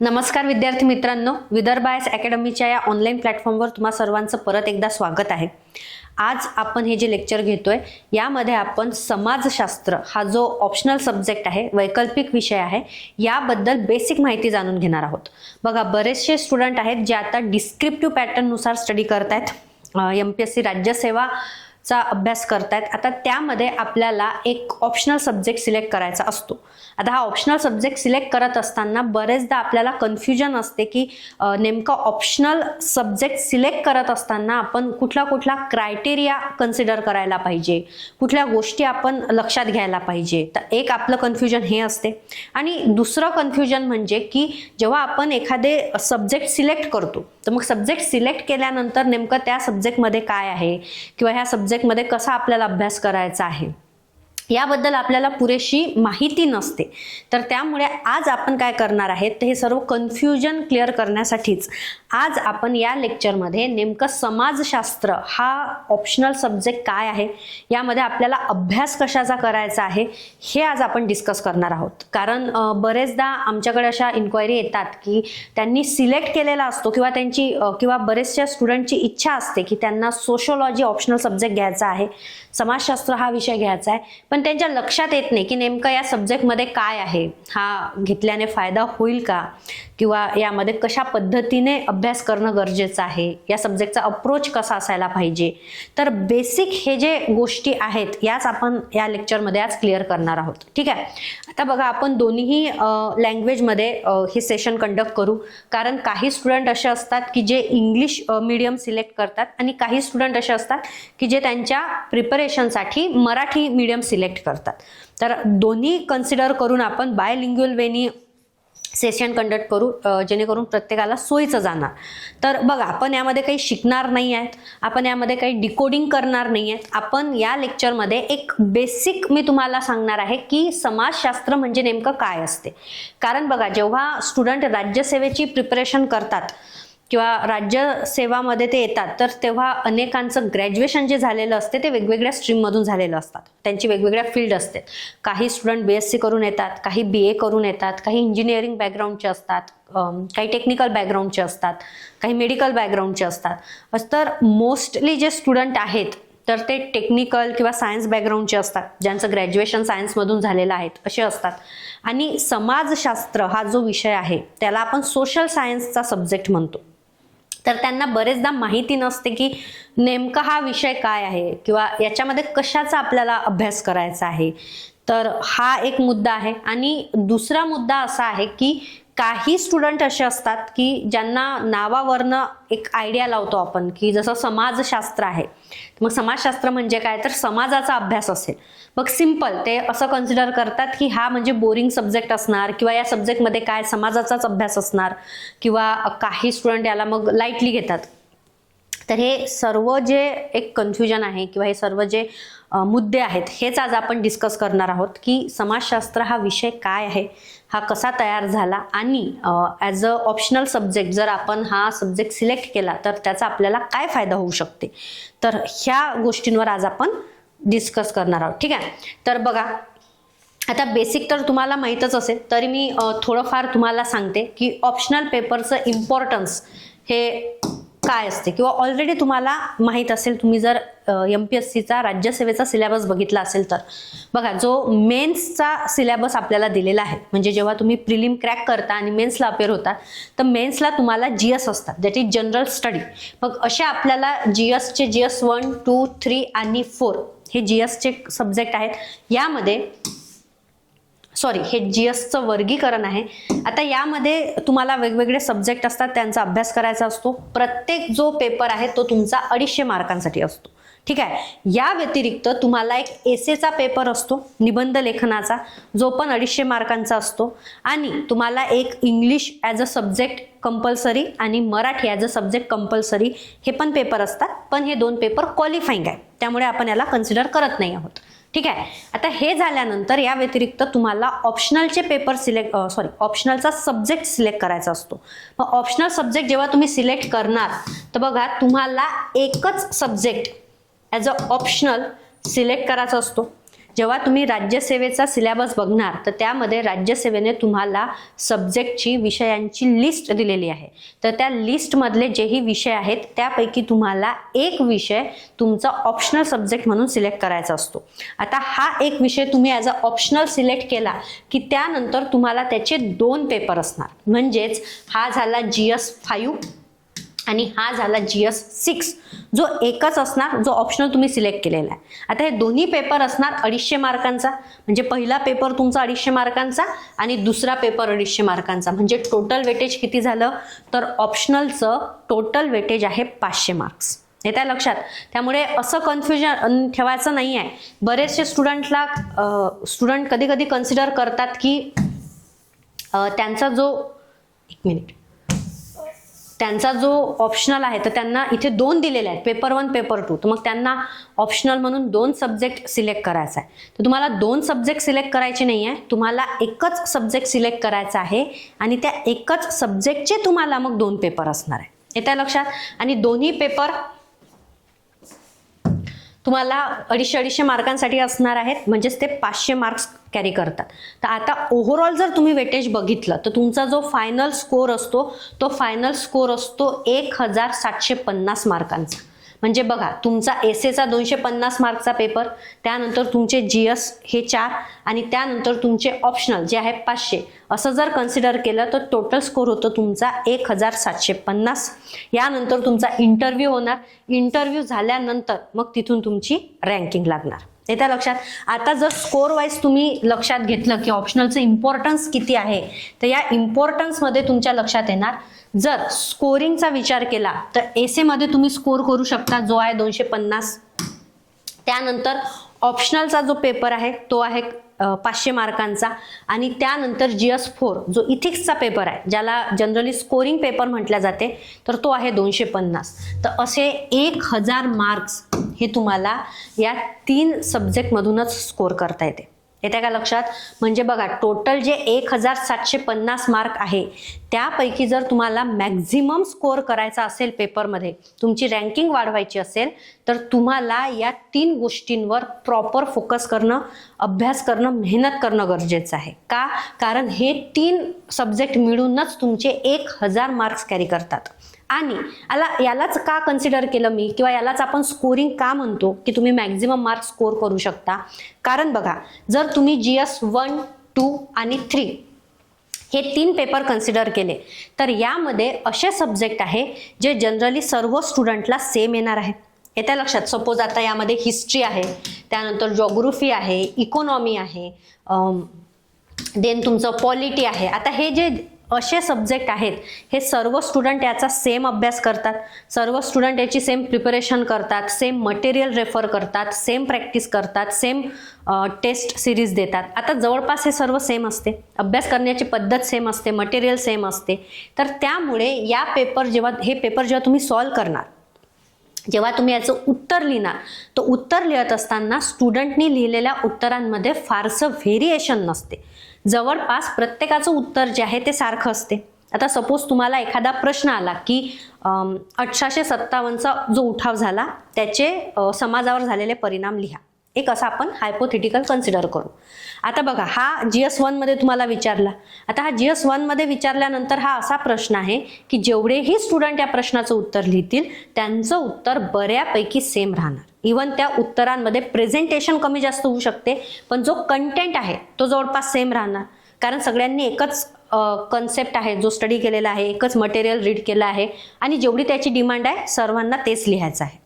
नमस्कार विद्यार्थी मित्रांनो विदर्भायस अकॅडमीच्या या ऑनलाईन प्लॅटफॉर्मवर तुम्हा सर्वांचं परत एकदा स्वागत आहे. आज आपण हे जे लेक्चर घेतोय यामध्ये आपण समाजशास्त्र हा जो ऑप्शनल सब्जेक्ट आहे वैकल्पिक विषय आहे याबद्दल बेसिक माहिती जाणून घेणार आहोत. बघा बरेचसे स्टुडंट आहेत जे आता डिस्क्रिप्टिव्ह पॅटर्ननुसार स्टडी करत आहेत एम पी एस सी राज्यसेवा चा अभ्यास करतायत. आता त्यामध्ये आपल्याला एक ऑप्शनल सब्जेक्ट सिलेक्ट करायचा असतो. आता हा ऑप्शनल सब्जेक्ट सिलेक्ट करत असताना बरेचदा आपल्याला कन्फ्युजन असते की नेमकं नेमका ऑप्शनल सब्जेक्ट सिलेक्ट करत असताना आपण कुठला कुठला क्रायटेरिया कन्सिडर करायला पाहिजे? कुठल्या गोष्टी आपण लक्षात घ्यायला पाहिजे? तर एक आपलं कन्फ्युजन हे असते. आणि दुसरं कन्फ्युजन म्हणजे की जेव्हा आपण एखादे सब्जेक्ट सिलेक्ट करतो तर मग सब्जेक्ट सिलेक्ट केल्यानंतर नेमकं त्या सब्जेक्टमध्ये काय आहे? किंवा ह्या सब्जेक्ट सब्जेक्टमध्ये कसा आपल्याला अभ्यास करायचा आहे? याबद्दल आपल्याला पुरेशी माहिती नसते. तर त्यामुळे आज आपण काय करणार आहेत तर हे सर्व कन्फ्युजन क्लिअर करण्यासाठीच आज आपण या लेक्चरमध्ये नेमकं समाजशास्त्र हा ऑप्शनल सब्जेक्ट काय आहे यामध्ये आपल्याला अभ्यास कशाचा करायचा आहे हे आज आपण डिस्कस करणार आहोत. कारण बरेचदा आमच्याकडे अशा इन्क्वायरी येतात की त्यांनी सिलेक्ट केलेला असतो किंवा त्यांची किंवा बरेचशा स्टुडंटची इच्छा असते की त्यांना सोशोलॉजी ऑप्शनल सब्जेक्ट घ्यायचा आहे. समाजशास्त्र हा विषय घ्यायचा आहे. पण त्यांच्या लक्षात येत नाही की नेमकं या सब्जेक्टमध्ये काय आहे? हा घेतल्याने फायदा होईल का? किंवा यामध्ये कशा पद्धतीने अभ्यास करणं गरजेचं आहे? या सब्जेक्टचा अप्रोच कसा असायला पाहिजे? तर बेसिक हे जे गोष्टी आहेत याच आपण या लेक्चरमध्ये आज क्लिअर करणार आहोत. ठीक आहे? आता बघा आपण दोन्ही लँग्वेजमध्ये हे सेशन कंडक्ट करू. कारण काही स्टुडंट असे असतात की जे इंग्लिश मीडियम सिलेक्ट करतात आणि काही स्टुडंट असे असतात की जे त्यांच्या प्रिपरेशनसाठी मराठी मीडियम सिलेक्ट करतात. तर दोन्ही कन्सिडर करून आपण बायलिंग्युअल वेनी सेशन कंडक्ट करू जेणेकरून प्रत्येकाला सोयीचं जाणार. तर बघा आपण यामध्ये काही शिकणार नाही आहेत आपण यामध्ये काही डिकोडिंग करणार नाही आहेत. आपण या लेक्चरमध्ये एक बेसिक मी तुम्हाला सांगणार आहे की समाजशास्त्र म्हणजे नेमकं काय असते. कारण बघा जेव्हा स्टुडंट राज्यसेवेची प्रिपरेशन करतात किंवा राज्यसेवामध्ये ते येतात तर तेव्हा अनेकांचं ग्रॅज्युएशन जे झालेलं असते ते वेगवेगळ्या स्ट्रीममधून झालेलं असतात. त्यांची वेगवेगळ्या फील्ड असते. काही स्टुडंट बी एस सी करून येतात काही बी ए करून येतात काही इंजिनिअरिंग बॅकग्राऊंडचे असतात काही टेक्निकल बॅकग्राऊंडचे असतात काही मेडिकल बॅकग्राऊंडचे असतात. तर मोस्टली जे स्टुडंट आहेत तर ते टेक्निकल किंवा सायन्स बॅकग्राऊंडचे असतात ज्यांचं ग्रॅज्युएशन सायन्समधून झालेलं आहे असे असतात. आणि समाजशास्त्र हा जो विषय आहे त्याला आपण सोशल सायन्सचा सब्जेक्ट म्हणतो. तर त्यांना बरेचदा माहिती नसते की नेमका हा विषय काय आहे किंवा याच्यामध्ये कशाचा आपल्याला अभ्यास करायचा आहे. तर हा एक मुद्दा आहे. आणि दुसरा मुद्दा असा आहे की काही स्टुडंट असे असतात की ज्यांना नावावरनं एक आयडिया लावतो आपण की जसं समाजशास्त्र आहे. मग समाजशास्त्र म्हणजे काय? तर समाजाचा अभ्यास असेल. मग सिंपल ते असं कन्सिडर करतात की हा म्हणजे बोरिंग सब्जेक्ट असणार किंवा या सब्जेक्टमध्ये काय? समाजाचाच अभ्यास असणार किंवा काही स्टुडंट याला मग लाईटली घेतात. तर हे सर्व जे एक कन्फ्युजन आहे किंवा हे सर्व जे मुद्दे आहेत. हेच आज आपण डिस्कस करणार आहोत की समाजशास्त्र हा विषय काय आहे हा कसा तयार झाला आणि ॲज अ ऑप्शनल सब्जेक्ट जर आपण हा सब्जेक्ट सिलेक्ट केला तर त्याचा आपल्याला काय फायदा होऊ शकते? तर ह्या गोष्टींवर आज आपण डिस्कस करणार आहोत. ठीक आहे? तर बघा आता बेसिक तर तुम्हाला माहीतच असेल तरी मी थोडंफार तुम्हाला सांगते की ऑप्शनल पेपरचं इम्पॉर्टन्स हे काय असते? किंवा ऑलरेडी तुम्हाला माहीत असेल तुम्ही जर एम पी एस सीचा राज्यसेवेचा सिलेबस बघितला असेल तर. बघा जो मेन्सचा सिलेबस आपल्याला दिलेला आहे म्हणजे जेव्हा तुम्ही प्रिलिम क्रॅक करता आणि मेन्सला अपेअर होता तर मेन्सला तुम्हाला जी एस असतात. दॅट इज जनरल स्टडी मग असे आपल्याला जी एसचे G S one two three आणि फोर हे जी एसचे सब्जेक्ट आहेत. यामध्ये सॉरी हे जी एसचं वर्गीकरण आहे. आता यामध्ये तुम्हाला वेगवेगळे सब्जेक्ट असतात त्यांचा अभ्यास करायचा असतो. प्रत्येक जो पेपर आहे तो तुमचा अडीचशे मार्कांसाठी असतो. ठीक आहे? या व्यतिरिक्त तुम्हाला एक एसेचा पेपर असतो निबंध लेखनाचा जो पण अडीचशे मार्कांचा असतो. आणि तुम्हाला एक English as a subject compulsory आणि Marathi as a subject compulsory हे पण पेपर असतात. पण हे दोन पेपर क्वालिफाईंग आहे. त्यामुळे आपण याला कन्सिडर करत नाही आहोत. ठीक आहे? आता हे झाल्यानंतर या व्यतिरिक्त तुम्हाला ऑप्शनलचे पेपर सिलेक्ट सॉरी ऑप्शनलचा सब्जेक्ट सिलेक्ट करायचा असतो. मग ऑप्शनल सब्जेक्ट जेव्हा तुम्ही सिलेक्ट करणार तर बघा तुम्हाला एकच subject as a optional select करायचा असतो. जेव्हा तुम्ही राज्यसेवेचा सिलेबस बघणार तर त्यामध्ये राज्यसेवेने तुम्हाला सब्जेक्टची विषयांची लिस्ट दिलेली आहे. तर त्या लिस्टमधले जेही विषय आहेत त्यापैकी तुम्हाला एक विषय तुमचा ऑप्शनल सब्जेक्ट म्हणून सिलेक्ट करायचा असतो. आता हा एक विषय तुम्ही ॲज अ ऑप्शनल सिलेक्ट केला की त्यानंतर तुम्हाला त्याचे दोन पेपर असणार. म्हणजेच हा झाला जी एस फाईव्ह आणि हा झाला जी एस सिक्स जो एकच असणार जो ऑप्शनल तुम्ही सिलेक्ट केलेला आहे. आता हे दोन्ही पेपर असणार अडीचशे मार्कांचा. म्हणजे पहिला पेपर तुमचा अडीचशे मार्कांचा आणि दुसरा पेपर अडीचशे मार्कांचा. म्हणजे टोटल वेटेज किती झालं? तर ऑप्शनलचं टोटल वेटेज आहे पाचशे मार्क्स येत्या लक्षात? त्यामुळे असं कन्फ्युजन ठेवायचं नाही आहे. बरेचसे स्टुडंटला स्टुडंट कधी कधी कन्सिडर करतात की त्यांचा जो एक मिनिट त्यांचा जो ऑप्शनल आहे तर त्यांना इथे दोन दिलेले आहेत. पेपर वन पेपर टू तर मग त्यांना ऑप्शनल म्हणून दोन सब्जेक्ट सिलेक्ट करायचा आहे. तर तुम्हाला दोन सब्जेक्ट सिलेक्ट करायचे नाही आहे तुम्हाला एकच सब्जेक्ट सिलेक्ट करायचा आहे आणि त्या एकच सब्जेक्टचे तुम्हाला मग दोन पेपर असणार आहे. येत्या लक्षात? आणि दोन्ही पेपर तुम्हाला अडीचशे अडीचशे मार्कांसाठी असणार आहेत. म्हणजेच ते पाचशे मार्क्स कॅरी करतात. तर आता ओव्हरऑल जर तुम्ही वेटेज बघितलं तर तुमचा जो फायनल स्कोर असतो तो फायनल स्कोर असतो एक हजार सातशे पन्नास मार्कांचा. म्हणजे बघा तुमचा एस एचा दोनशे पन्नास मार्कचा पेपर त्यानंतर तुमचे जी एस हे चार आणि त्यानंतर तुमचे ऑप्शनल जे आहे पाचशे. असं जर कन्सिडर केलं तर टोटल स्कोर होतो तुमचा एक हजार सातशे पन्नास यानंतर तुमचा इंटरव्ह्यू होणार. इंटरव्ह्यू झाल्यानंतर मग तिथून तुमची रँकिंग लागणार. येत्या लक्षात. आता जर स्कोर वाईज तुम्ही लक्षात घेतलं की ऑप्शनलचं इम्पॉर्टन्स किती आहे तर या इम्पॉर्टन्समध्ये तुमच्या लक्षात येणार. जर स्कोरिंगचा विचार केला तर एसेमध्ये तुम्ही स्कोर करू शकता जो आहे दोनशे पन्नास. त्यानंतर ऑप्शनलचा जो पेपर आहे तो आहे पाचशे मार्कांचा. आणि त्यानंतर जी एस फोर जो इथिक्सचा पेपर आहे ज्याला जनरली स्कोरिंग पेपर म्हटल्या जाते तर तो आहे दोनशे पन्नास. तर असे एक हजार मार्क्स हे तुम्हाला या तीन सब्जेक्टमधूनच स्कोर करता येते. येते का लक्षात? म्हणजे बघा टोटल जे एक हजार सातशे पन्नास मार्क आहे त्यापैकी जर तुम्हाला मॅक्झिमम स्कोर करायचा असेल पेपरमध्ये तुमची रँकिंग वाढवायची असेल तर तुम्हाला या तीन गोष्टींवर प्रॉपर फोकस करणं अभ्यास करणं मेहनत करणं गरजेचं आहे. का? कारण हे तीन सब्जेक्ट मिळूनच तुमचे एक हजार मार्क्स कॅरी करतात. आणि याला यालाच का कन्सिडर केलं मी? किंवा यालाच आपण स्कोरिंग का म्हणतो? की तुम्ही मॅक्झिमम मार्क स्कोर करू शकता? कारण बघा जर तुम्ही जी एस वन टू आणि थ्री हे तीन पेपर कन्सिडर केले तर यामध्ये असे सब्जेक्ट आहे जे जनरली सर्व स्टुडंटला सेम येणार आहे येत्या लक्षात? सपोज आता यामध्ये हिस्ट्री आहे त्यानंतर जॉग्रफी आहे इकॉनॉमी आहे देन तुमचं पॉलिटी आहे. आता हे जे असे सब्जेक्ट आहेत. हे सर्व स्टुडंट याचा सेम अभ्यास करतात. सर्व स्टुडंट याची सेम प्रिपरेशन करतात. सेम मटेरियल रेफर करतात. सेम प्रॅक्टिस करतात. सेम टेस्ट सिरीज देतात. आता जवळपास हे सर्व सेम असते. अभ्यास करण्याची पद्धत सेम असते. मटेरियल सेम असते. तर त्यामुळे या पेपर जेव्हा हे पेपर जेव्हा तुम्ही सॉल्व करणार जेव्हा तुम्ही याचं उत्तर लिहिणार तर उत्तर लिहित असताना स्टुडंटनी लिहिलेल्या उत्तरांमध्ये फारसं व्हेरिएशन नसते. जवळपास प्रत्येकाचं उत्तर जे आहे ते सारखं असते. आता सपोज तुम्हाला एखादा प्रश्न आला की अठराशे सत्तावन्नचा जो उठाव झाला त्याचे समाजावर झालेले परिणाम लिहा. एक असा आपण हायपोथेटिकल कन्सिडर करू. आता बघा हा जी एस वनमध्ये तुम्हाला विचारला. आता हा जी एस वनमध्ये विचारल्यानंतर हा असा प्रश्न आहे की जेवढेही स्टुडंट या प्रश्नाचं उत्तर लिहितील त्यांचं उत्तर बऱ्यापैकी सेम राहणार. इवन त्या उत्तरांमध्ये प्रेझेंटेशन कमी जास्त होऊ शकते पण जो कंटेंट आहे तो जवळपास सेम राहणार. कारण सगळ्यांनी एकच कन्सेप्ट आहे जो स्टडी केलेला आहे एकच मटेरियल रीड केलं आहे आणि जेवढी त्याची डिमांड आहे सर्वांना तेच लिहायचं आहे.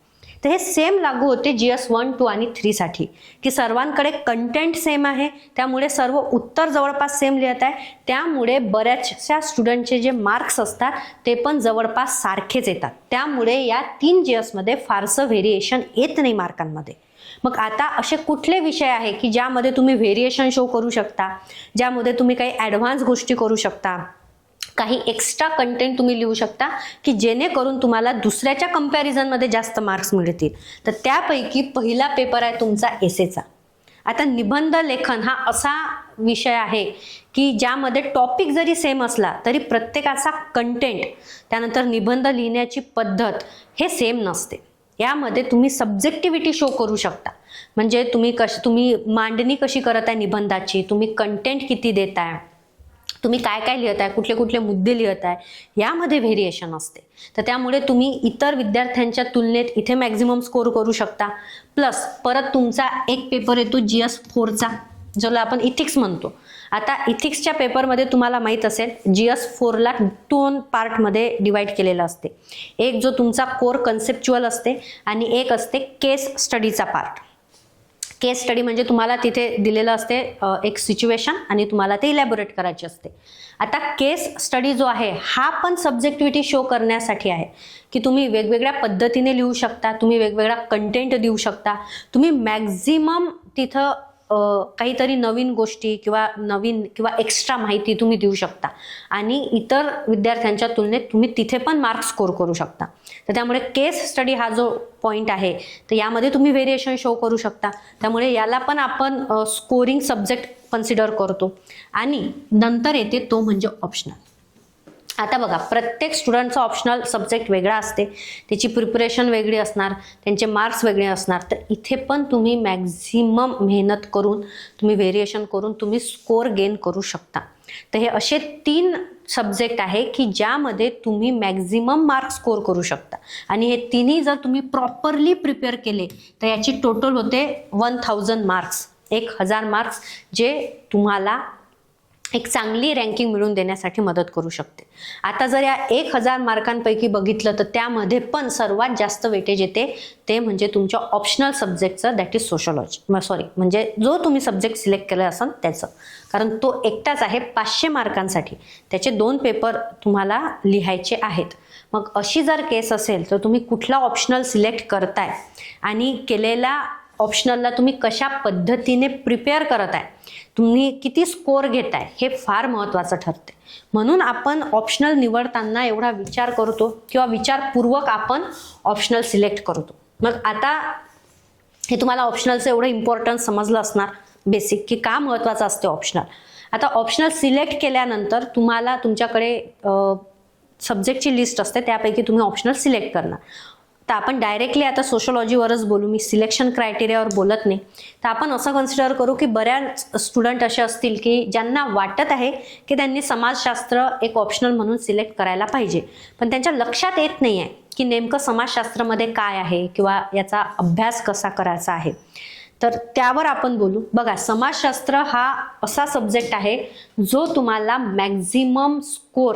तर हे सेम लागू होते जी एस वन टू आणि थ्रीसाठी की सर्वांकडे कंटेंट सेम आहे त्यामुळे सर्व उत्तर जवळपास सेम लिहित आहे. त्यामुळे बऱ्याचशा स्टुडंटचे जे मार्क्स असतात ते पण जवळपास सारखेच येतात. त्यामुळे या तीन जी एसमध्ये फारसं व्हेरिएशन येत नाही मार्कांमध्ये मग आता असे कुठले विषय आहे की ज्यामध्ये तुम्ही व्हेरिएशन शो करू शकता ज्यामध्ये तुम्ही काही ॲडव्हान्स गोष्टी करू शकता? काही एक्स्ट्रा कंटेंट तुम्ही लिहू शकता की जेणेकरून तुम्हाला दुसऱ्याच्या कम्पॅरिझनमध्ये जास्त मार्क्स मिळतील. तर त्यापैकी पहिला पेपर आहे तुमचा एसेचा आता निबंध लेखन हा असा विषय आहे की ज्यामध्ये टॉपिक जरी सेम असला तरी प्रत्येकाचा कंटेंट त्यानंतर निबंध लिहिण्याची पद्धत हे सेम नसते. यामध्ये तुम्ही सब्जेक्टिव्हिटी शो करू शकता. म्हणजे तुम्ही कश तुम्ही मांडणी कशी करत आहे निबंधाची तुम्ही कंटेंट किती देताय तुम्ही काय काय लिहित आहे कुठले कुठले मुद्दे लिहित आहे यामध्ये व्हेरिएशन असते. तर त्यामुळे तुम्ही इतर विद्यार्थ्यांच्या तुलनेत इथे मॅक्झिमम स्कोर करू शकता. प्लस परत तुमचा एक पेपर येतो जी एस फोरचा ज्याला आपण इथिक्स म्हणतो. आता इथिक्सच्या पेपरमध्ये तुम्हाला माहीत असेल जी एस फोरला दोन पार्टमध्ये डिवाईड केलेला असते. एक जो तुमचा कोर कन्सेप्च्युअल असते आणि एक असते केस स्टडीचा पार्ट केस स्टडी म्हणजे तुम्हाला तिथे दिलेलं असते एक सिच्युएशन आणि तुम्हाला ते इलॅबोरेट करायचे असते. आता केस स्टडी जो आहे हा पण सब्जेक्टिव्हिटी शो करण्यासाठी आहे. की तुम्ही वेगवेगळ्या पद्धतीने लिहू शकता तुम्ही वेगवेगळा कंटेंट देऊ शकता. तुम्ही मॅक्झिमम तिथं काहीतरी नवीन गोष्टी किंवा नवीन किंवा एक्स्ट्रा माहिती तुम्ही देऊ शकता. आणि इतर विद्यार्थ्यांच्या तुलनेत तुम्ही तिथे पण मार्क्स स्कोर करू शकता. तर त्यामुळे केस स्टडी हा जो पॉईंट आहे तर यामध्ये तुम्ही व्हेरिएशन शो करू शकता. त्यामुळे याला पण आपण स्कोरिंग सब्जेक्ट कन्सिडर करतो. आणि नंतर येते तो म्हणजे ऑप्शनल आता बघा प्रत्येक स्टुडंटचा ऑप्शनल सब्जेक्ट वेगळा असते. त्याची प्रिपरेशन वेगळी असणार त्यांचे मार्क्स वेगळे असणार. तर इथे पण तुम्ही मॅक्झिमम मेहनत करून तुम्ही व्हेरिएशन करून तुम्ही स्कोर गेन करू शकता. तर हे असे तीन सब्जेक्ट आहे की ज्यामध्ये तुम्ही मॅक्झिमम मार्क स्कोर करू शकता. आणि हे तिन्ही जर तुम्ही प्रॉपरली प्रिपेअर केले तर याची टोटल होते वन थाउजंड मार्क्स एक हजार मार्क्स जे तुम्हाला एक चांगली रँकिंग मिळवून देण्यासाठी मदत करू शकते. आता जर या एक हजार मार्कांपैकी बघितलं तर त्यामध्ये पण सर्वात जास्त वेटेज येते ते म्हणजे तुमच्या ऑप्शनल सब्जेक्टचं दॅट इज सोशोलॉजी सॉरी म्हणजे जो तुम्ही सब्जेक्ट सिलेक्ट केला असाल त्याचं. कारण तो एकटाच आहे पाचशे मार्कांसाठी त्याचे दोन पेपर तुम्हाला लिहायचे आहेत. मग अशी जर केस असेल तर तुम्ही कुठला ऑप्शनल सिलेक्ट करताय आणि केलेला ऑप्शनलला तुम्ही कशा पद्धतीने प्रिपेअर करत आहे तुम्ही किती स्कोर आहे हे फार महत्त्वाचं ठरते म्हणून आपण ऑप्शनल निवडताना एवढा विचार करतो किंवा विचारपूर्वक आपण ऑप्शनल सिलेक्ट करतो. मग आता हे तुम्हाला ऑप्शनलचं एवढं इम्पॉर्टन्स समजलं असणार बेसिक की का महत्त्वाचं असते ऑप्शनल आता ऑप्शनल सिलेक्ट केल्यानंतर तुम्हाला तुमच्याकडे सब्जेक्टची लिस्ट असते त्यापैकी तुम्ही ऑप्शनल सिलेक्ट करणार. तर आपण डायरेक्टली आता सोशोलॉजीवरच बोलू. मी सिलेक्शन क्रायटेरियावर बोलत नाही. तर आपण असं कन्सिडर करू की बऱ्याच स्टुडंट असे असतील की ज्यांना वाटत आहे की त्यांनी समाजशास्त्र एक ऑप्शनल म्हणून सिलेक्ट करायला पाहिजे. पण त्यांच्या लक्षात येत नाही आहे की नेमकं समाजशास्त्रामध्ये काय आहे किंवा याचा अभ्यास कसा करायचा आहे. तर त्यावर आपण बोलू. बघा समाजशास्त्र हा असा सब्जेक्ट आहे जो तुम्हाला मॅक्झिमम स्कोर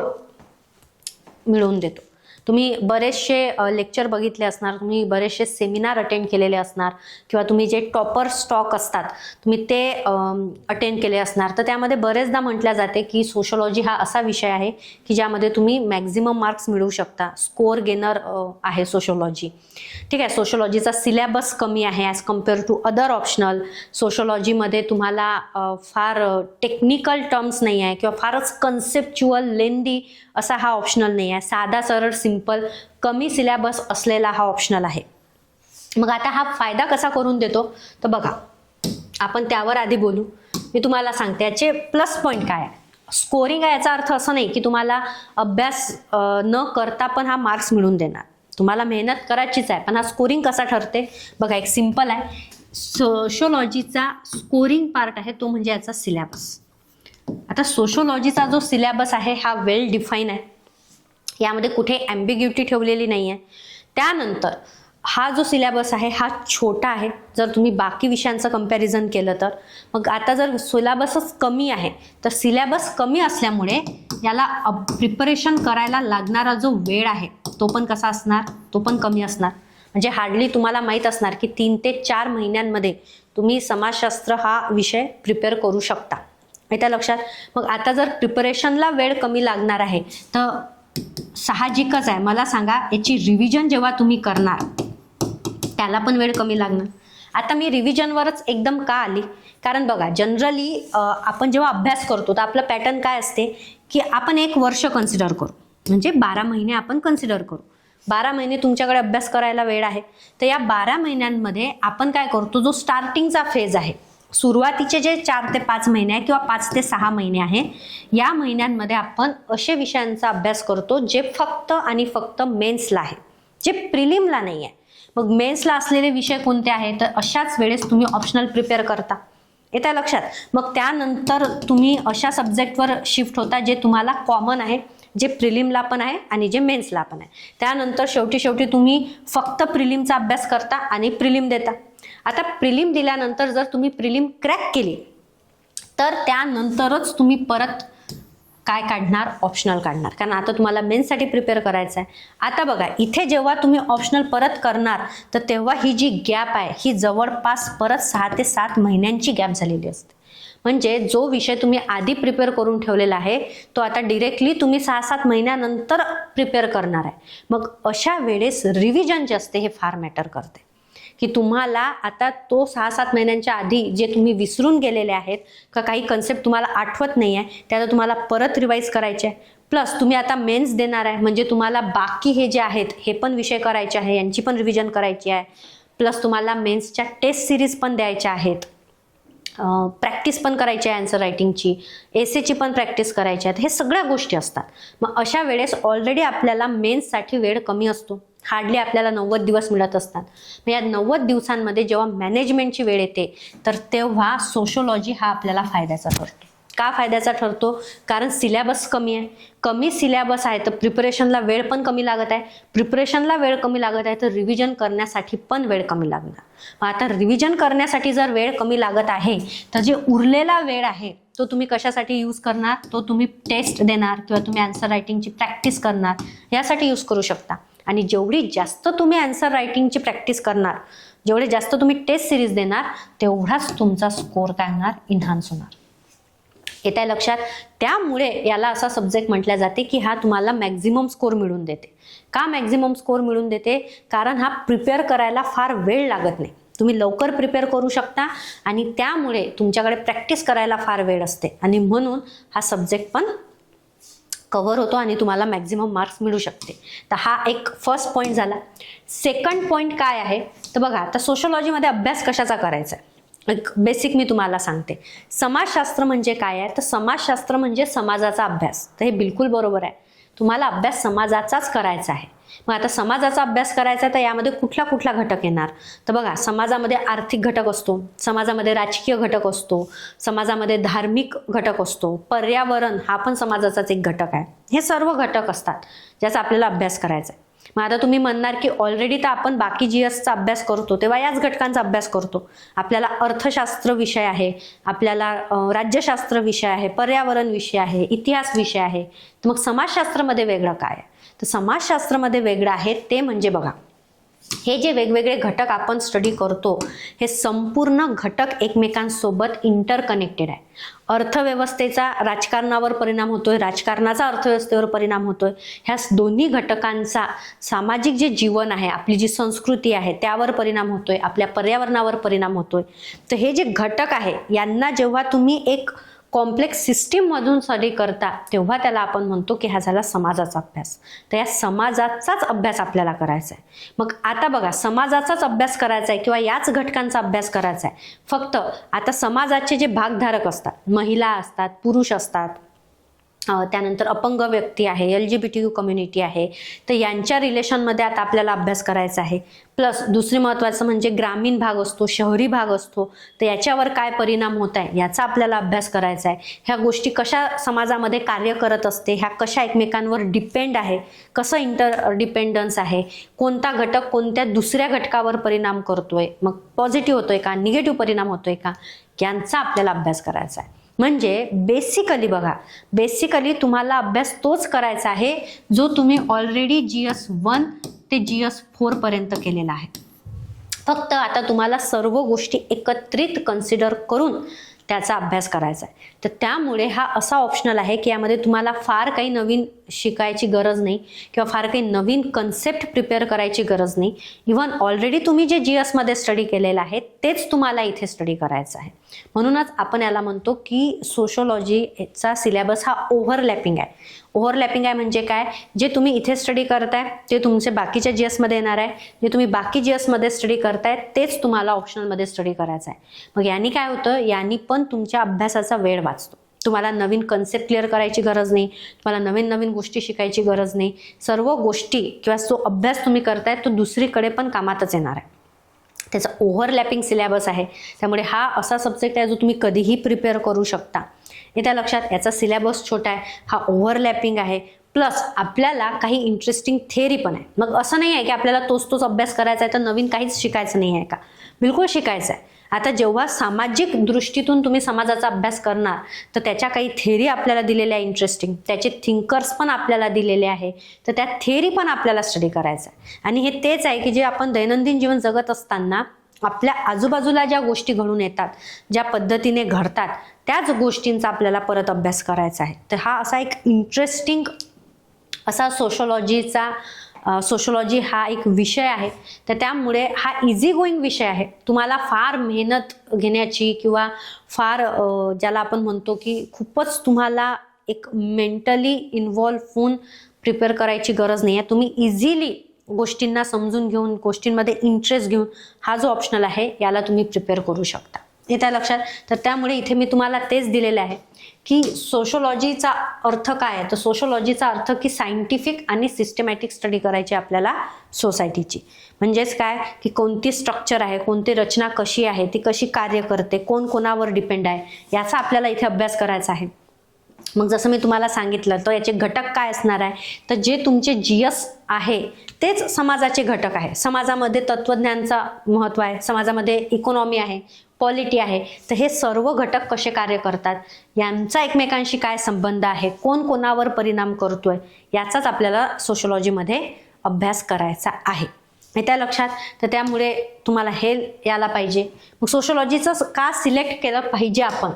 मिळवून देतो. तुम्ही बरेचसे लेक्चर बघितले असणार तुम्ही बरेचसे सेमिनार अटेंड केलेले असणार किंवा तुम्ही जे टॉपर स्टॉक असतात तुम्ही ते अटेंड केले असणार. तर त्यामध्ये बरेचदा म्हटल्या जाते की सोशोलॉजी हा असा विषय आहे की ज्यामध्ये तुम्ही मॅक्झिमम मार्क्स मिळवू शकता. स्कोअर गेनर आहे सोशोलॉजी ठीक आहे सोशोलॉजीचा सिलेबस कमी आहे as compare to other optional सोशोलॉजीमध्ये तुम्हाला फार टेक्निकल टर्म्स नाही आहे किंवा फारच कन्सेप्च्युअल लेंदी असा हा ऑप्शनल नाही आहे. साधा सरळ सिम सिंपल कमी सिलॅबस असलेला हा ऑप्शनल आहे. मग आता हा फायदा कसा करून देतो? तर बघा आपण त्यावर आधी बोलू. मी तुम्हाला सांगते याचे प्लस पॉईंट काय आहे? स्कोरिंग आहे याचा अर्थ असं नाही की तुम्हाला अभ्यास न करता पण हा मार्क्स मिळून देणार. तुम्हाला मेहनत करायचीच आहे पण हा स्कोरिंग कसा ठरते? बघा एक सिंपल आहे. सोशोलॉजीचा स्कोरिंग पार्ट आहे तो म्हणजे याचा सिलॅबस आता सोशोलॉजीचा जो सिलॅबस आहे हा वेल डिफाईन आहे. यामध्ये कुठे ॲम्बिग्युटी ठेवलेली नाही आहे त्यानंतर हा जो सिलेबस आहे हा छोटा आहे. जर तुम्ही बाकी विषयांचं कंपॅरिझन केलं तर. मग आता जर सिलेबसच कमी आहे तर सिलेबस कमी असल्यामुळे याला प्रिपरेशन करायला लागणारा जो वेळ आहे तो पण कसा असणार? तो पण कमी असणार. म्हणजे हार्डली तुम्हाला माहीत असणार की तीन ते चार महिन्यांमध्ये तुम्ही समाजशास्त्र हा विषय प्रिपेअर करू शकता. येत्या लक्षात? मग आता जर प्रिपरेशनला वेळ कमी लागणार आहे तर साहजिकच आहे. मला सांगा याची रिव्हिजन जेव्हा तुम्ही करणार त्याला पण वेळ कमी लागणार. आता मी रिव्हिजनवरच एकदम का आली? कारण बघा जनरली आपण जेव्हा अभ्यास करतो तर आपलं पॅटर्न काय असते? की आपण एक वर्ष कन्सिडर करू. म्हणजे बारा महिने आपण कन्सिडर करू. बारा महिने तुमच्याकडे अभ्यास करायला वेळ आहे. तर या बारा महिन्यांमध्ये आपण काय करतो? जो स्टार्टिंगचा फेज आहे सुरुवातीचे जे चार ते पाच महिने आहे किंवा पाच ते सहा महिने आहे या महिन्यांमध्ये आपण असे विषयांचा अभ्यास करतो जे फक्त आणि फक्त मेन्सला आहे जे प्रिलिमला नाही आहे. मग मेन्सला असलेले विषय कोणते आहेत? तर अशाच वेळेस तुम्ही ऑप्शनल प्रिपेअर करता. येत्या लक्षात? मग त्यानंतर तुम्ही अशा सब्जेक्टवर शिफ्ट होता जे तुम्हाला कॉमन आहे जे प्रिलिमला पण आहे आणि जे मेन्सला पण आहे. त्यानंतर शेवटी शेवटी तुम्ही फक्त प्रिलिमचा अभ्यास करता आणि प्रिलिम देता. आता प्रिलिम दिल्यानंतर जर तुम्ही प्रिलिम क्रॅक केली तर त्यानंतरच तुम्ही परत काय काढणार? ऑप्शनल काढणार. कारण आता तुम्हाला मेन्ससाठी प्रिपेअर करायचं आहे आता बघा इथे जेव्हा तुम्ही ऑप्शनल परत करणार तर तेव्हा ही जी गॅप आहे ही जवळपास परत सहा ते सात महिन्यांची गॅप झालेली असते. म्हणजे जो विषय तुम्ही आधी प्रिपेअर करून ठेवलेला आहे तो आता डिरेक्टली तुम्ही सहा सात महिन्यानंतर प्रिपेअर करणार आहे. मग अशा वेळेस रिव्हिजन जे असते हे फार मॅटर करते. की तुम्हाला आता तो सहा सात महिन्यांच्या आधी जे तुम्ही विसरून गेलेले आहेत का काही कन्सेप्ट तुम्हाला आठवत नाही आहे त्या तुम्हाला परत रिवाईज करायचे आहे. प्लस तुम्ही आता मेन्स देणार आहे म्हणजे तुम्हाला बाकी हे जे आहेत हे पण विषय करायचे आहे यांची पण रिव्हिजन करायची आहे. प्लस तुम्हाला मेन्सच्या टेस्ट सिरीज पण द्यायच्या आहेत. प्रॅक्टिस पण करायची आहे आन्सर रायटिंगची एसेची पण प्रॅक्टिस करायची आहेत. हे सगळ्या गोष्टी असतात. मग अशा वेळेस ऑलरेडी आपल्याला मेन्ससाठी वेळ कमी असतो. हार्डली आपल्याला नव्वद दिवस मिळत असतात. मग या नव्वद दिवसांमध्ये जेव्हा मॅनेजमेंटची वेळ येते तर तेव्हा सोशोलॉजी हा आपल्याला फायद्याचा ठरतो. का फायद्याचा ठरतो? कारण सिलेबस कमी आहे. कमी सिलेबस आहे तर प्रिपरेशनला वेळ पण कमी लागत आहे. प्रिपरेशनला वेळ कमी लागत आहे तर रिव्हिजन करण्यासाठी पण वेळ कमी लागणार. मग आता रिव्हिजन करण्यासाठी जर वेळ कमी लागत आहे तर जे उरलेला वेळ आहे तो तुम्ही कशासाठी यूज करणार? तो तुम्ही टेस्ट देणार किंवा तुम्ही आन्सर रायटिंगची प्रॅक्टिस करणार यासाठी यूज करू शकता. आणि जेवढी जास्त तुम्ही आन्सर रायटिंगची प्रॅक्टिस करणार जेवढे जास्त तुम्ही टेस्ट सिरीज देणार तेवढाच तुमचा स्कोर काय होणार? इन्हान्स होणार. येत्या लक्षात? त्यामुळे याला असा सब्जेक्ट म्हटल्या जाते की हा तुम्हाला मॅक्झिमम स्कोर मिळून देते. का मॅक्झिमम स्कोर मिळून देते? कारण हा प्रिपेअर करायला फार वेळ लागत नाही. तुम्ही लवकर प्रिपेअर करू शकता आणि त्यामुळे तुमच्याकडे प्रॅक्टिस करायला फार वेळ असते. आणि म्हणून हा सब्जेक्ट पण कव्हर होतो आणि तुम्हाला मॅक्झिमम मार्क्स मिळू शकते. तर हा एक फर्स्ट पॉईंट झाला. सेकंड पॉईंट काय आहे? तर बघा आता सोशोलॉजीमध्ये अभ्यास कशाचा करायचा आहे? एक बेसिक मी तुम्हाला सांगते. समाजशास्त्र म्हणजे काय आहे? तर समाजशास्त्र म्हणजे समाजाचा अभ्यास. तर हे बिलकुल बरोबर आहे. तुम्हाला अभ्यास समाजाचाच करायचा आहे. मग आता समाजाचा अभ्यास करायचा आहे तर यामध्ये कुठला कुठला घटक येणार? तर बघा समाजामध्ये आर्थिक घटक असतो समाजामध्ये राजकीय घटक असतो समाजामध्ये धार्मिक घटक असतो पर्यावरण हा पण समाजाचाच एक घटक आहे. हे सर्व घटक असतात ज्याचा आपल्याला अभ्यास करायचा आहे. मग आता तुम्ही म्हणणार की ऑलरेडी तर आपण बाकी जी एसचा अभ्यास करतो तेव्हा याच घटकांचा अभ्यास करतो. आपल्याला अर्थशास्त्र विषय आहे आपल्याला राज्यशास्त्र विषय आहे पर्यावरण विषय आहे इतिहास विषय आहे. तर मग समाजशास्त्रामध्ये वेगळं काय तर समाजशास्त्रामध्ये वेगळं आहे ते म्हणजे बघा. हे जे वेगवेगळे घटक आपण स्टडी करतो हे संपूर्ण घटक एकमेकांसोबत इंटरकनेक्टेड आहे. अर्थव्यवस्थेचा राजकारणावर परिणाम होतोय राजकारणाचा अर्थव्यवस्थेवर परिणाम होतोय. ह्या दोन्ही घटकांचा सामाजिक जे जीवन आहे आपली जी संस्कृती आहे त्यावर परिणाम होतोय आपल्या पर्यावरणावर परिणाम होतोय. तर हे जे घटक आहे यांना जेव्हा तुम्ही एक कॉम्प्लेक्स सिस्टीममधून स्टडी करता तेव्हा त्याला आपण म्हणतो की हा झाला समाजाचा अभ्यास. तर या समाजाचाच अभ्यास आपल्याला करायचा आहे. मग आता बघा समाजाचाच अभ्यास करायचा आहे किंवा याच घटकांचा अभ्यास करायचा आहे. फक्त आता समाजाचे जे भागधारक असतात महिला असतात पुरुष असतात त्यानंतर अपंग व्यक्ती आहे L G B T U community आहे तर यांच्या रिलेशनमध्ये आता आपल्याला अभ्यास करायचा आहे. प्लस दुसरी महत्त्वाचं म्हणजे ग्रामीण भाग असतो शहरी भाग असतो तर याच्यावर काय परिणाम होत आहे याचा आपल्याला अभ्यास करायचा आहे. ह्या गोष्टी कशा समाजामध्ये कार्य करत असते ह्या कशा एकमेकांवर डिपेंड आहे कसं इंटर डिपेंडन्स आहे कोणता घटक कोणत्या दुसऱ्या घटकावर परिणाम करतोय मग पॉझिटिव्ह होतोय का निगेटिव्ह परिणाम होतोय का यांचा आपल्याला अभ्यास करायचा आहे. म्हणजे बेसिकली बघा बेसिकली तुम्हाला अभ्यास तोच करायचा आहे जो तुम्ही ऑलरेडी जी एस वन ते जी एस फोर पर्यंत केलेला आहे. फक्त आता तुम्हाला सर्व गोष्टी एकत्रित कन्सिडर करून त्याचा अभ्यास करायचा आहे. तर त्यामुळे हा असा ऑप्शनल आहे की यामध्ये तुम्हाला फार काही नवीन शिकायची गरज नाही किंवा फार काही नवीन कन्सेप्ट प्रिपेअर करायची गरज नाही. इव्हन ऑलरेडी तुम्ही जे जी एसमध्ये स्टडी केलेलं आहे तेच तुम्हाला इथे स्टडी करायचं आहे. म्हणूनच आपण याला म्हणतो की सोशोलॉजीचा सिलेबस हा ओव्हरलॅपिंग आहे. ओव्हरलॅपिंग आहे म्हणजे काय? जे तुम्ही इथे स्टडी करताय ते तुमचे बाकीच्या जी एसमध्ये येणार आहे. जे तुम्ही बाकी जी एसमध्ये स्टडी करताय तेच तुम्हाला ऑप्शनलमध्ये स्टडी करायचं आहे. मग यांनी काय होतं? यांनी पण तुमच्या अभ्यासाचा वेळ वाचतो. तुम्हाला नवीन कन्सेप्ट क्लिअर करायची गरज नाही. तुम्हाला नवीन नवीन गोष्टी शिकायची गरज नाही. सर्व गोष्टी किंवा जो अभ्यास तुम्ही करताय तो दुसरीकडे पण कामातच येणार आहे. त्याचा ओव्हरलॅपिंग सिलॅबस आहे. त्यामुळे हा असा सब्जेक्ट आहे जो तुम्ही कधीही प्रिपेअर करू शकता. येत्या लक्षात याचा सिलॅबस छोटा आहे हा ओव्हरलॅपिंग आहे प्लस आपल्याला काही इंटरेस्टिंग थेअरी पण आहे. मग असं नाही आहे की आपल्याला तोच तोच अभ्यास करायचा आहे तर नवीन काहीच शिकायचं नाही आहे का? बिलकुल शिकायचं आहे. आता जेव्हा सामाजिक दृष्टीतून तुम्ही समाजाचा अभ्यास करणार तर त्याच्या काही थेरी आपल्याला दिलेल्या आहे इंटरेस्टिंग त्याचे थिंकर्स पण आपल्याला दिलेले आहे. तर त्या थेरी पण आपल्याला स्टडी करायचं आहे. आणि हे तेच आहे की जे आपण दैनंदिन जीवन जगत असताना आपल्या आजूबाजूला ज्या गोष्टी घडून येतात ज्या पद्धतीने घडतात त्याच गोष्टींचा आपल्याला परत अभ्यास करायचा आहे. तर हा असा एक इंटरेस्टिंग असा सोशोलॉजीचा सोशोलॉजी हा एक विषय आहे. तर त्यामुळे हा इझी गोईंग विषय आहे. तुम्हाला फार मेहनत घेण्याची किंवा फार ज्याला आपण म्हणतो की खूपच तुम्हाला एक मेंटली इन्व्हॉल्व होऊन प्रिपेअर करायची गरज नाही आहे तुम्ही इझिली गोष्टींना समजून घेऊन गोष्टींमध्ये इंटरेस्ट घेऊन हा जो ऑप्शनल आहे याला तुम्ही प्रिपेअर करू शकता. येत्या लक्षात. तर त्यामुळे इथे मी तुम्हाला तेच दिलेले आहे की सोशोलॉजीचा अर्थ काय आहे? तर सोशोलॉजीचा अर्थ की सायंटिफिक आणि सिस्टमॅटिक स्टडी करायची आपल्याला सोसायटीची म्हणजेच काय? की कोणती स्ट्रक्चर आहे कोणती रचना कशी आहे ती कशी कार्य करते कोण कोणावर डिपेंड आहे याचा आपल्याला इथे अभ्यास करायचा आहे. मग जसं मी तुम्हाला सांगितलं तर याचे घटक काय असणार आहे? तर जे तुमचे जीएस आहे तेच समाजाचे घटक आहे. समाजामध्ये तत्वज्ञानचा महत्त्व आहे समाजामध्ये इकॉनॉमी आहे पॉलिटी आहे. तर हे सर्व घटक कसे कार्य करतात? यांचा एकमेकांशी काय संबंध आहे? कोण कोणावर परिणाम करतोय? याचाच आपल्याला सोशोलॉजीमध्ये अभ्यास करायचा आहे. हे त्या लक्षात? तर त्यामुळे तुम्हाला हे यायला पाहिजे. मग सोशोलॉजीचं का सिलेक्ट केलं पाहिजे आपण?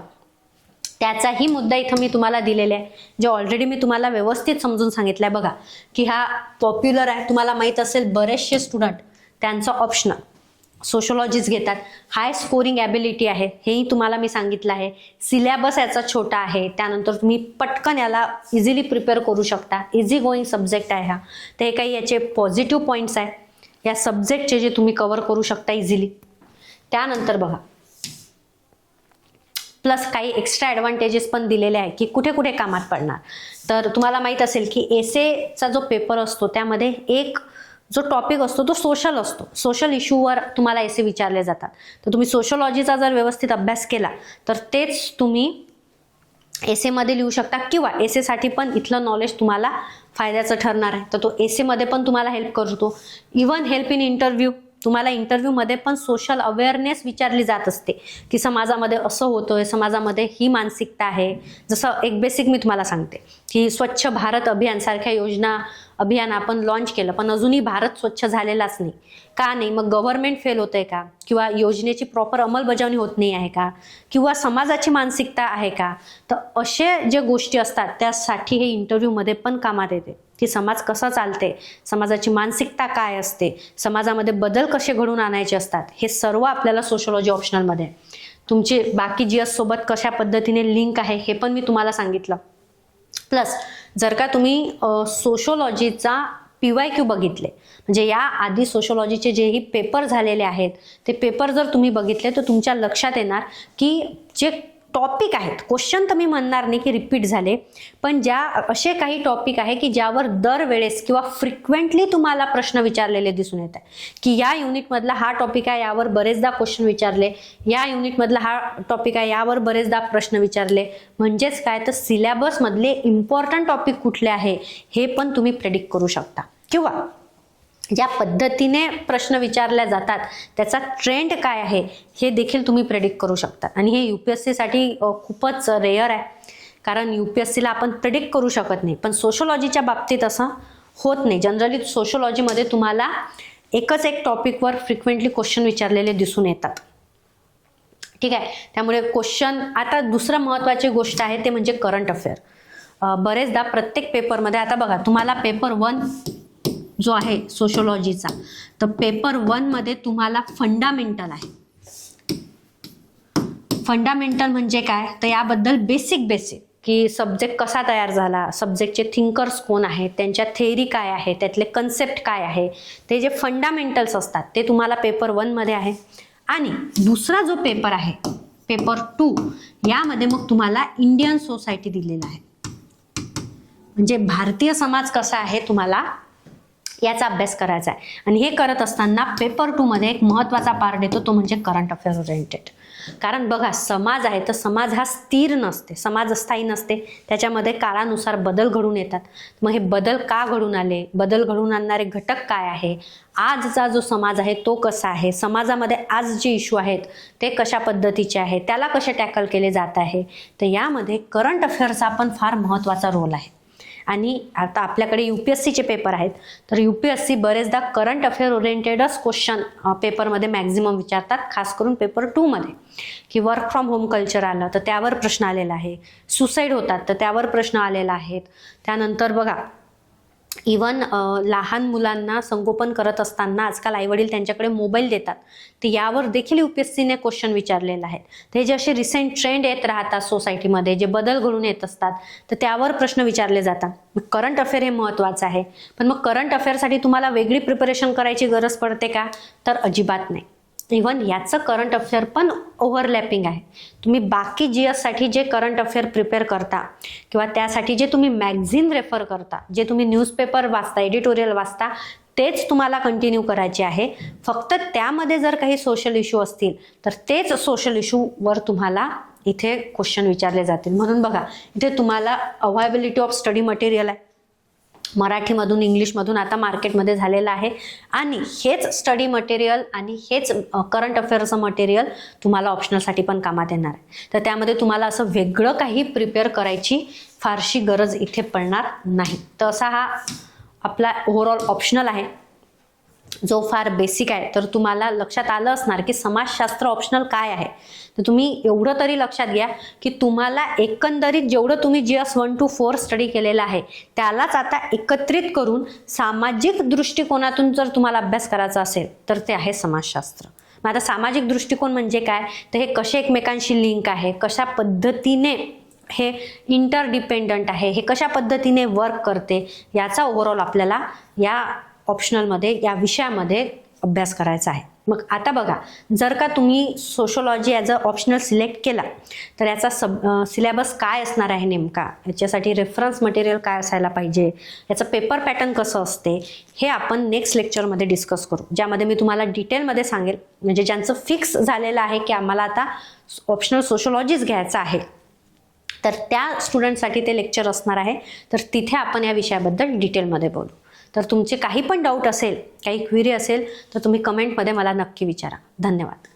त्याचाही मुद्दा इथं मी तुम्हाला दिलेला आहे. जे ऑलरेडी मी तुम्हाला व्यवस्थित समजून सांगितलंय बघा की हा पॉप्युलर आहे. तुम्हाला माहीत असेल बरेचसे स्टुडंट त्यांचं ऑप्शनल सोशोलॉजीज घेतात. हाय स्कोरिंग ॲबिलिटी आहे. हेही तुम्हाला मी सांगितलं आहे. सिलेबस याचा छोटा आहे. त्यानंतर तुम्ही पटकन याला इझिली प्रिपेअर करू शकता. इझी गोईंग सब्जेक्ट आहे हा. ते काही याचे पॉझिटिव्ह पॉईंट्स आहे. या सब्जेक्टचे जे तुम्ही कवर करू शकता इझिली त्यानंतर बघा. प्लस काही एक्स्ट्रा ॲडव्हान्टेजेस पण दिलेले आहे की कुठे कुठे कामात पडणार. तर तुम्हाला माहीत असेल की एसेचा जो पेपर असतो त्यामध्ये एक जो टॉपिक असतो तो सोशल असतो. सोशल इश्यूवर तुम्हाला एसे विचारले जातात. तर तुम्ही सोशोलॉजीचा जर व्यवस्थित अभ्यास केला तर तेच तुम्ही एसेमध्ये लिहू शकता किंवा एसेसाठी पण इथलं नॉलेज तुम्हाला फायद्याचं ठरणार आहे. तर तो एसेमध्ये पण तुम्हाला हेल्प करतो इवन हेल्प इन इंटरव्ह्यू तुम्हाला इंटरव्ह्यूमध्ये पण सोशल अवेअरनेस विचारली जात असते की समाजामध्ये असं होतोय समाजामध्ये ही मानसिकता आहे. जसं एक बेसिक मी तुम्हाला सांगते. की स्वच्छ भारत अभियान सारख्या योजना अभियान आपण लॉन्च केलं पण अजूनही भारत स्वच्छ झालेलाच नाही. का नाही? मग गव्हर्नमेंट फेल होतंय का? किंवा योजनेची प्रॉपर अंमलबजावणी होत नाही आहे का? किंवा समाजाची मानसिकता आहे का? तर असे जे गोष्टी असतात त्यासाठी हे इंटरव्ह्यूमध्ये पण कामात येते. की समाज कसा चालते? समाजाची मानसिकता काय असते? समाजामध्ये बदल कसे घडून आणायचे असतात? हे सर्व आपल्याला सोशोलॉजी ऑप्शनलमध्ये तुमचे बाकी जी एस सोबत कशा पद्धतीने लिंक आहे हे पण मी तुम्हाला सांगितलं. प्लस जर का तुम्ही सोशोलॉजीचा पी वाय क्यू बघितले म्हणजे या आधी सोशोलॉजीचे जेही पेपर झालेले आहेत ते पेपर जर तुम्ही बघितले तर तुमच्या लक्षात येणार की जे टॉपिक आहेत. क्वेश्चन तर मी म्हणणार नाही की रिपीट झाले पण ज्या असे काही टॉपिक आहे की ज्यावर दरवेळेस किंवा फ्रिक्वेंटली तुम्हाला प्रश्न विचारलेले दिसून येत आहे की या युनिटमधला हा टॉपिक आहे यावर बरेचदा क्वेश्चन विचारले या युनिटमधला हा टॉपिक आहे यावर बरेचदा प्रश्न विचारले. म्हणजेच काय? तर सिलेबसमधले इम्पॉर्टंट टॉपिक कुठले आहे हे पण तुम्ही प्रेडिक्ट करू शकता. किंवा ज्या पद्धतीने प्रश्न विचारल्या जातात त्याचा ट्रेंड काय आहे हे देखील तुम्ही प्रेडिक्ट करू शकता. आणि हे यू पी एस सीसाठी खूपच रेअर आहे. कारण यू पी एस सीला आपण प्रेडिक्ट करू शकत नाही. पण सोशोलॉजीच्या बाबतीत असं होत नाही. जनरली सोशोलॉजीमध्ये तुम्हाला एकच एक टॉपिकवर फ्रिक्वेंटली क्वेश्चन विचारलेले दिसून येतात. ठीक आहे? त्यामुळे क्वेश्चन आता दुसरं महत्त्वाची गोष्ट आहे ते म्हणजे करंट अफेअर बरेचदा प्रत्येक पेपरमध्ये आता बघा तुम्हाला पेपर वन जो आहे सोशोलॉजीचा तर पेपर वनमध्ये तुम्हाला फंडामेंटल आहे. फंडामेंटल म्हणजे काय? तर याबद्दल बेसिक बेसिक की सब्जेक्ट कसा तयार झाला? सब्जेक्टचे थिंकर्स कोण आहेत? त्यांच्या थेअरी काय आहे? त्यातले कन्सेप्ट काय आहे? ते जे फंडामेंटल्स असतात ते तुम्हाला पेपर वनमध्ये आहे. आणि दुसरा जो पेपर आहे पेपर टू यामध्ये मग तुम्हाला इंडियन सोसायटी दिलेला आहे. म्हणजे भारतीय समाज कसा आहे तुम्हाला याचा अभ्यास करायचा आहे. आणि हे करत असताना पेपर टूमध्ये एक महत्त्वाचा पार्ट येतो तो म्हणजे करंट अफेअर ओरिएंटेड कारण बघा समाज आहे तर समाज हा स्थिर नसते समाज स्थायी नसते. त्याच्यामध्ये काळानुसार बदल घडून येतात. मग हे बदल का घडून आले? बदल घडून आणणारे घटक काय आहे? आजचा जो समाज आहे तो कसा आहे? समाजामध्ये आज जे इश्यू आहेत ते कशा पद्धतीचे आहे त्याला कसे टॅकल केले जात आहे? तर यामध्ये करंट अफेअर्सचा पण फार महत्त्वाचा रोल आहे. आणि आता आपल्याकडे यू पी एस सीचे पेपर आहेत. तर यू पी एस सी बरेचदा करंट अफेअर ओरिएंटेडच क्वेश्चन पेपरमध्ये मॅक्झिमम विचारतात खास करून पेपर टूमध्ये की वर्क फ्रॉम होम कल्चर आलं तर त्यावर प्रश्न आलेला आहे. सुसाईड होतात तर त्यावर प्रश्न आलेला आहेत. त्यानंतर बघा इवन लहान मुलांना संगोपन करत असताना आजकाल आईवडील त्यांच्याकडे मोबाईल देतात. तर यावर देखील यू पी एस सीने क्वेश्चन विचारलेला आहे ते जे असे रिसेंट ट्रेंड येत राहतात सोसायटीमध्ये जे बदल घडून येत असतात तर त्यावर प्रश्न विचारले जातात. मग करंट अफेअर हे महत्त्वाचं आहे. पण मग करंट अफेअरसाठी तुम्हाला वेगळी प्रिपरेशन करायची गरज पडते का? तर अजिबात नाही. इवन याचं करंट अफेअर पण ओव्हरलॅपिंग आहे. तुम्ही बाकी जी एससाठी जे करंट अफेअर प्रिपेअर करता किंवा त्यासाठी जे तुम्ही मॅगझिन रेफर करता जे तुम्ही न्यूजपेपर वाचता एडिटोरियल वाचता तेच तुम्हाला कंटिन्यू करायचे आहे. फक्त त्यामध्ये जर काही सोशल इश्यू असतील तर तेच सोशल इश्यूवर तुम्हाला इथे क्वेश्चन विचारले जातील. म्हणून बघा इथे तुम्हाला अव्हायबिलिटी ऑफ स्टडी मटेरियल आहे. मराठीमधून इंग्लिशमधून आता मार्केटमध्ये झालेलं आहे. आणि हेच स्टडी मटेरियल आणि हेच करंट अफेअर्सचं मटेरियल तुम्हाला ऑप्शनलसाठी पण कामात येणार आहे. तर त्यामध्ये तुम्हाला असं वेगळं काही प्रिपेअर करायची फारशी गरज इथे पडणार नाही. तर असा हा आपला ओव्हरऑल ऑप्शनल आहे. जो फार बेसिक आहे तर तुम्हाला लक्षात आलं असणार की समाजशास्त्र ऑप्शनल काय आहे. तर तुम्ही एवढं तरी लक्षात घ्या की तुम्हाला एकंदरीत जेवढं तुम्ही G S one two four study केलेलं आहे त्यालाच आता एकत्रित करून सामाजिक दृष्टिकोनातून जर तुम्हाला अभ्यास करायचा असेल तर ते आहे समाजशास्त्र. मग आता सामाजिक दृष्टिकोन म्हणजे काय? तर हे कसे एकमेकांशी लिंक आहे? कशा पद्धतीने हे इंटरडिपेंडंट आहे? हे कशा पद्धतीने वर्क करते? याचा ओव्हरऑल आपल्याला या ऑप्शनलमध्ये या विषयामध्ये अभ्यास करायचा आहे. मग आता बघा जर का तुम्ही sociology as a optional select केला तर याचा सब सिलेबस काय असणार आहे नेमका? याच्यासाठी रेफरन्स मटेरियल काय असायला पाहिजे? याचं पेपर पॅटर्न कसं असते? हे आपण नेक्स्ट लेक्चरमध्ये डिस्कस करू. ज्यामध्ये मी तुम्हाला डिटेलमध्ये सांगेल. म्हणजे ज्यांचं फिक्स झालेलं आहे की आम्हाला आता ऑप्शनल सोशोलॉजीच घ्यायचं आहे. तर त्या स्टुडंटसाठी ते लेक्चर असणार आहे. तर तिथे आपण या विषयाबद्दल डिटेलमध्ये बोलू. तर तुमचे काही पण डाऊट असेल काही क्विरी असेल तर तुम्ही कमेंटमध्ये मला नक्की विचारा. धन्यवाद.